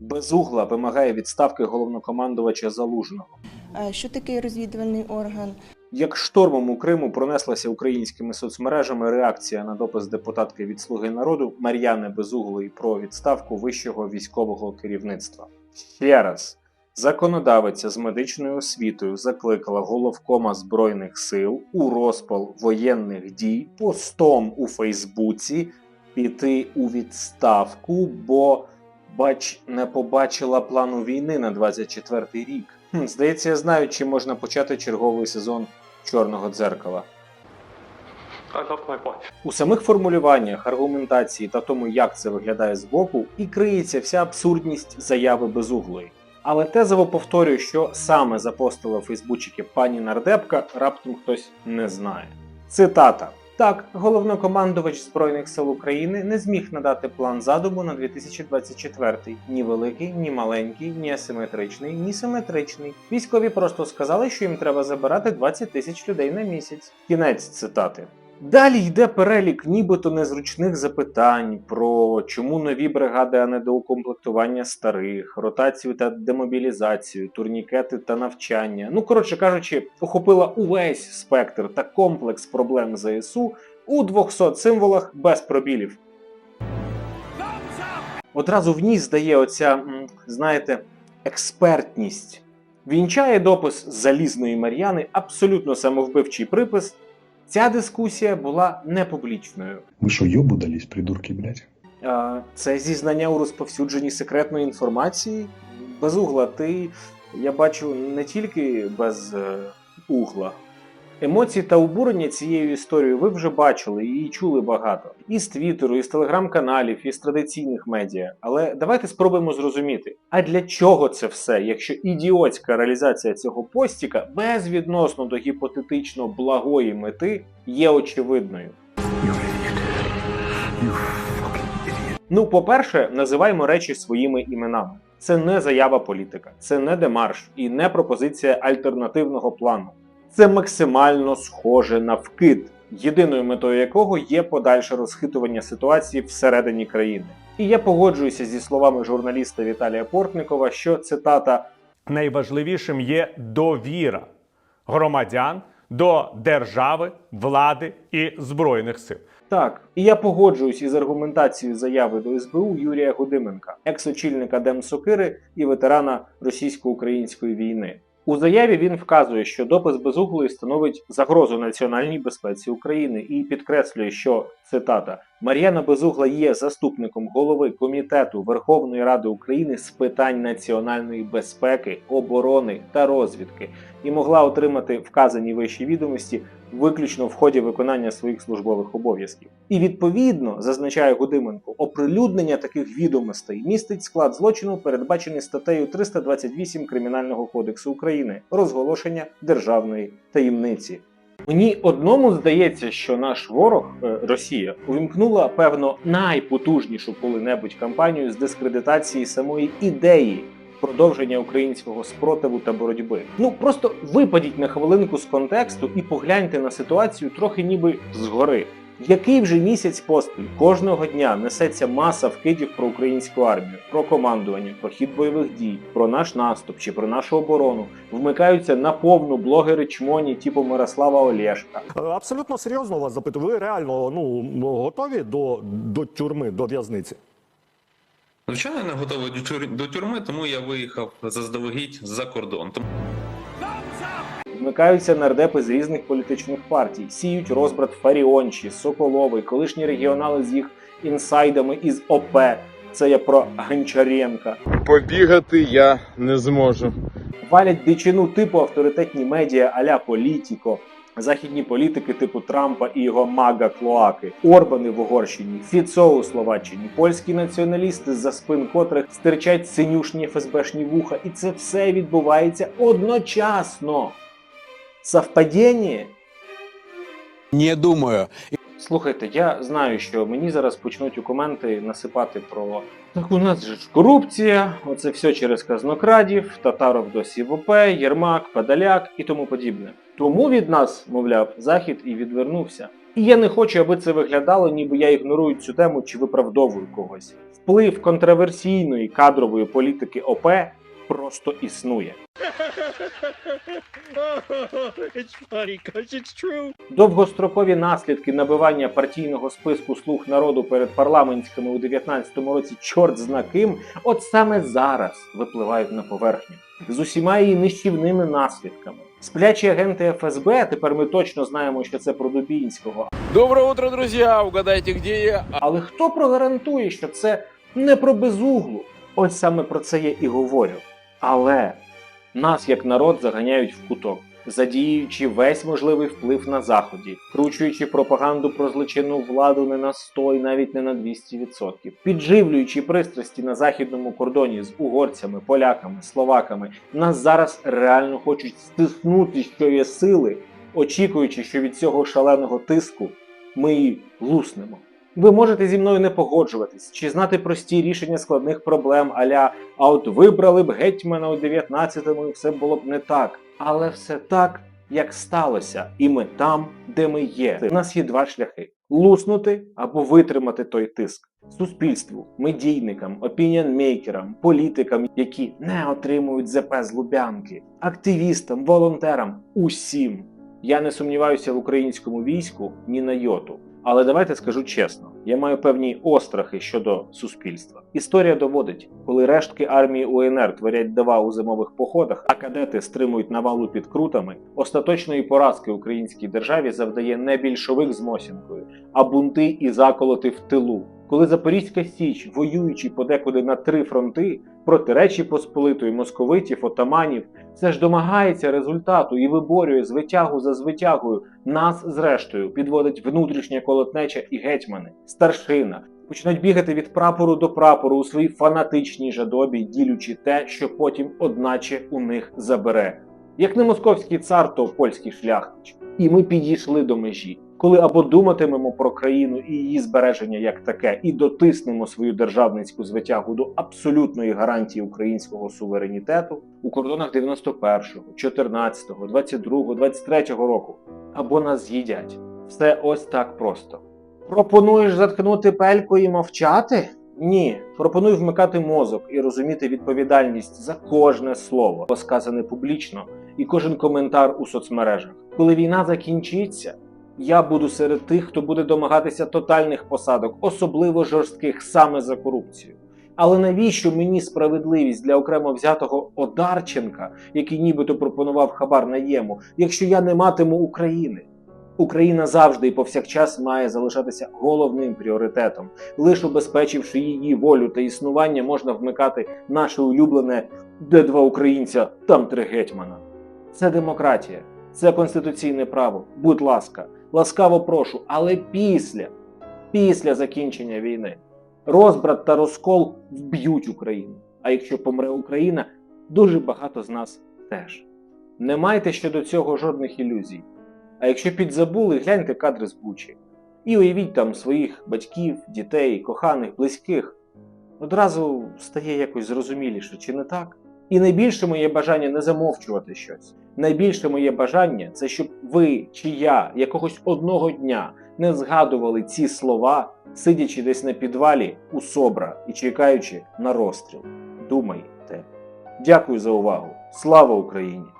Безугла вимагає відставки головнокомандувача Залужного. Е, Що таке розвідувальний орган? Як штормом у Криму пронеслася українськими соцмережами реакція на допис депутатки від Слуги народу Мар'яни Безуглої про відставку вищого військового керівництва. Ще раз, законодавиця з медичною освітою закликала головкома збройних сил у розпал воєнних дій постом у Фейсбуці піти у відставку, бо бач не побачила плану війни на 24-й рік. Хм, здається, я знаю, чим можна почати черговий сезон чорного дзеркала. I love my wife. У самих формулюваннях, аргументації та тому, як це виглядає збоку, і криється вся абсурдність заяви безуглої. Але тезово повторюю, що саме запостила в Фейсбучики пані нардепка, раптом хтось не знає. Цитата. Так, головнокомандувач Збройних сил України не зміг надати план задуму на 2024 ні великий, ні маленький, ні асиметричний, ні симетричний. Військові просто сказали, що їм треба забирати 20 тисяч людей на місяць. Кінець цитати. Далі йде перелік нібито незручних запитань про чому нові бригади, а не доукомплектування старих, ротацію та демобілізацію, турнікети та навчання. Ну, коротше кажучи, охопила увесь спектр та комплекс проблем ЗСУ у 200 символах без пробілів. Одразу в ній здає оця, знаєте, експертність. Вінчає допис залізної Мар'яни абсолютно самовбивчий припис. Ця дискусія була не публічною. Ви що, йобу дались, придурки, блядь? А, Це зізнання у розповсюдженні секретної інформації. Без угла ти, я бачу, не тільки без е, угла. Емоції та обурення цією історією ви вже бачили і чули багато. І з Твіттеру, і з телеграм-каналів, і з традиційних медіа. Але давайте спробуємо зрозуміти, а для чого це все, якщо ідіотська реалізація цього постіка безвідносно до гіпотетично благої мети є очевидною. Ну, по-перше, називаємо речі своїми іменами. Це не заява політика, це не демарш і не пропозиція альтернативного плану. Це максимально схоже на вкид, єдиною метою якого є подальше розхитування ситуації всередині країни. І я погоджуюся зі словами журналіста Віталія Портникова, що цитата найважливішим є довіра громадян до держави, влади і збройних сил. Так, і я погоджуюсь із аргументацією заяви до СБУ Юрія Гудименка, екс-очільника Демсокири і ветерана російсько-української війни. У заяві він вказує, що допис безуглої становить загрозу національній безпеці України і підкреслює, що цитата Мар'яна Безугла є заступником голови комітету Верховної Ради України з питань національної безпеки, оборони та розвідки і могла отримати вказані вищі відомості виключно в ході виконання своїх службових обов'язків. І відповідно, зазначає Гудименко, оприлюднення таких відомостей містить склад злочину, передбачений статтею 328 Кримінального кодексу України розголошення державної таємниці. Мені одному здається, що наш ворог е, Росія увімкнула певно найпотужнішу коли-небудь кампанію з дискредитації самої ідеї продовження українського спротиву та боротьби. Ну просто випадіть на хвилинку з контексту і погляньте на ситуацію трохи ніби згори. Який вже місяць поспіль кожного дня несеться маса вкидів про українську армію, про командування, про хід бойових дій, про наш наступ чи про нашу оборону, вмикаються на повну блогери чмоні типу Мирослава Олєшка. Е, Абсолютно серйозно вас запитую. Ви реально ну готові до, до тюрми, до в'язниці? Звичайно, не готовий до тюр- до тюрми, тому я виїхав заздалегідь за кордон. Вмикаються нардепи з різних політичних партій, сіють розбрат Фаріончі, Соколовий, колишні регіонали з їх інсайдами із ОП. Це я про Гончаренка. Побігати я не зможу. Валять дичину типу авторитетні медіа аля Політіко, західні політики типу Трампа і його мага Клоаки, Орбани в Угорщині, Фіцо у Словаччині, польські націоналісти, з-за спин котрих стирчать синюшні ФСБшні вуха, і це все відбувається одночасно. Совпадіння? Не думаю. Слухайте, я знаю, що мені зараз почнуть у коменти насипати про так у нас же ж корупція, оце все через казнокрадів, татаров досі в ОП, Єрмак, Падаляк і тому подібне. Тому від нас, мовляв, захід і відвернувся. І я не хочу, аби це виглядало, ніби я ігнорую цю тему чи виправдовую когось. Вплив контроверсійної кадрової політики ОП просто існує. Довгострокові наслідки набивання партійного списку слуг народу перед парламентськими у 19-му році чорт зна ким, от саме зараз випливають на поверхню з усіма її нищівними наслідками. Сплячі агенти ФСБ, тепер ми точно знаємо, що це про Дубінського. Доброе утро, друзья! Угадайте, где я? Але хто прогарантує, що це не про безуглу? Ось саме про це я і говорю. Але нас як народ заганяють в куток, задіюючи весь можливий вплив на заході, вкручуючи пропаганду про злочинну владу не на 100 і навіть не на 200%, підживлюючи пристрасті на західному кордоні з угорцями, поляками, словаками, нас зараз реально хочуть стиснути, що є сили, очікуючи, що від цього шаленого тиску ми і луснемо. Ви можете зі мною не погоджуватись чи знати прості рішення складних проблем, аля а от вибрали б гетьмана у 19-му і все було б не так. Але все так, як сталося, і ми там, де ми є. У нас є два шляхи: луснути або витримати той тиск. Суспільству, медійникам, опініонмейкерам, політикам, які не отримують ЗП з Лубянки, активістам, волонтерам, усім. Я не сумніваюся в українському війську ні на йоту. Але давайте скажу чесно: я маю певні острахи щодо суспільства. Історія доводить, коли рештки армії УНР творять дива у зимових походах, а кадети стримують навалу під крутами, остаточної поразки українській державі завдає не більшовик з Мосінкою, а бунти і заколоти в тилу. Коли Запорізька Січ, воюючи подекуди на три фронти проти Речі Посполитої, московитів, отаманів, все ж домагається результату і виборює звитягу за звитягою. Нас, зрештою, підводить внутрішня колотнеча і гетьмани, старшина. Починають бігати від прапору до прапору у своїй фанатичній жадобі, ділючи те, що потім одначе у них забере. Як не московський цар, то польський шляхтич. І ми підійшли до межі, коли або думатимемо про країну і її збереження як таке, і дотиснемо свою державницьку звитягу до абсолютної гарантії українського суверенітету у кордонах 91-го, 14-го, 22-го, 23-го року, або нас з'їдять. Все ось так просто. Пропонуєш заткнути пельку і мовчати? Ні, пропоную вмикати мозок і розуміти відповідальність за кожне слово, сказане публічно, і кожен коментар у соцмережах. Коли війна закінчиться, я буду серед тих, хто буде домагатися тотальних посадок, особливо жорстких саме за корупцію. Але навіщо мені справедливість для окремо взятого Одарченка, який нібито пропонував хабар наєму, якщо я не матиму України? Україна завжди і повсякчас має залишатися головним пріоритетом. Лише убезпечивши її волю та існування, можна вмикати наше улюблене де два українця, там три гетьмана. Це демократія, це конституційне право. Будь ласка, ласкаво прошу, але після, після закінчення війни, розбрат та розкол вб'ють Україну. А якщо помре Україна, дуже багато з нас теж. Не майте щодо цього жодних ілюзій. А якщо підзабули, гляньте кадри з Бучі. І уявіть там своїх батьків, дітей, коханих, близьких. Одразу стає якось зрозуміліше, чи не так? І найбільше моє бажання не замовчувати щось. Найбільше моє бажання це щоб ви чи я якогось одного дня не згадували ці слова, сидячи десь на підвалі у Собра і чекаючи на розстріл. Думайте. Дякую за увагу. Слава Україні!